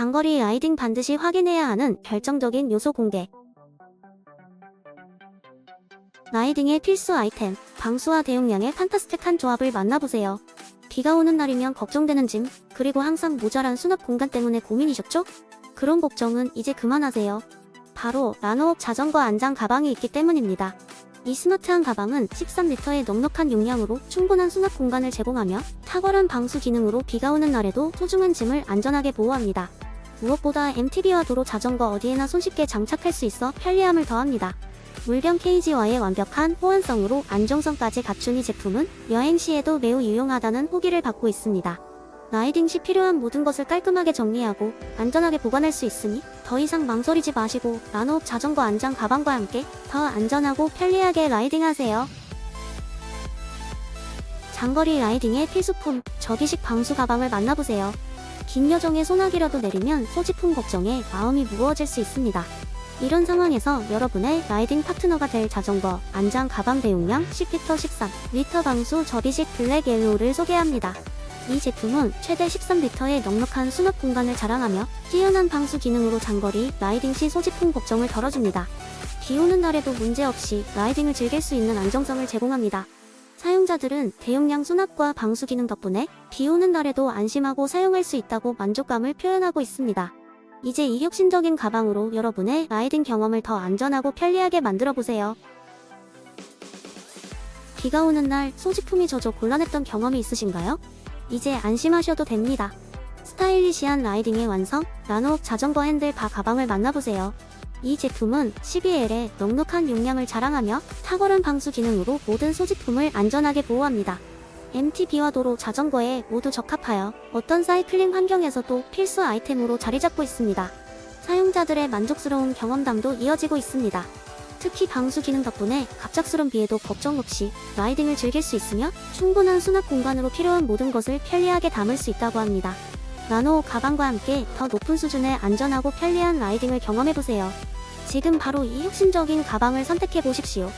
장거리 라이딩 반드시 확인해야 하는 결정적인 요소 공개. 라이딩의 필수 아이템, 방수와 대용량의 판타스틱한 조합을 만나보세요. 비가 오는 날이면 걱정되는 짐, 그리고 항상 모자란 수납 공간 때문에 고민이셨죠? 그런 걱정은 이제 그만하세요. 바로 라노업 자전거 안장 가방이 있기 때문입니다. 이 스마트한 가방은 13리터의 넉넉한 용량으로 충분한 수납 공간을 제공하며 탁월한 방수 기능으로 비가 오는 날에도 소중한 짐을 안전하게 보호합니다. 무엇보다 MTB와 도로 자전거 어디에나 손쉽게 장착할 수 있어 편리함을 더합니다. 물병 케이지와의 완벽한 호환성으로 안정성까지 갖춘 이 제품은 여행 시에도 매우 유용하다는 후기를 받고 있습니다. 라이딩 시 필요한 모든 것을 깔끔하게 정리하고 안전하게 보관할 수 있으니 더 이상 망설이지 마시고 라노업 자전거 안장 가방과 함께 더 안전하고 편리하게 라이딩하세요. 장거리 라이딩의 필수품 접이식 방수 가방을 만나보세요. 긴 여정에 소나기라도 내리면 소지품 걱정에 마음이 무거워질 수 있습니다. 이런 상황에서 여러분의 라이딩 파트너가 될 자전거 안장 가방 대용량 10리터 13 리터 방수 접이식 블랙 옐로우를 소개합니다. 이 제품은 최대 13리터의 넉넉한 수납 공간을 자랑하며 뛰어난 방수 기능으로 장거리 라이딩 시 소지품 걱정을 덜어줍니다. 비 오는 날에도 문제없이 라이딩을 즐길 수 있는 안정성을 제공합니다. 사용자들은 대용량 수납과 방수 기능 덕분에 비 오는 날에도 안심하고 사용할 수 있다고 만족감을 표현하고 있습니다. 이제 이 혁신적인 가방으로 여러분의 라이딩 경험을 더 안전하고 편리하게 만들어 보세요. 비가 오는 날 소지품이 젖어 곤란했던 경험이 있으신가요? 이제 안심하셔도 됩니다. 스타일리시한 라이딩의 완성, 라노업 자전거 핸들 바 가방을 만나보세요. 이 제품은 12L의 넉넉한 용량을 자랑하며 탁월한 방수 기능으로 모든 소지품을 안전하게 보호합니다. MTB와 도로 자전거에 모두 적합하여 어떤 사이클링 환경에서도 필수 아이템으로 자리 잡고 있습니다. 사용자들의 만족스러운 경험담도 이어지고 있습니다. 특히 방수 기능 덕분에 갑작스런 비에도 걱정 없이 라이딩을 즐길 수 있으며 충분한 수납 공간으로 필요한 모든 것을 편리하게 담을 수 있다고 합니다. 나노 가방과 함께 더 높은 수준의 안전하고 편리한 라이딩을 경험해보세요. 지금 바로 이 혁신적인 가방을 선택해 보십시오.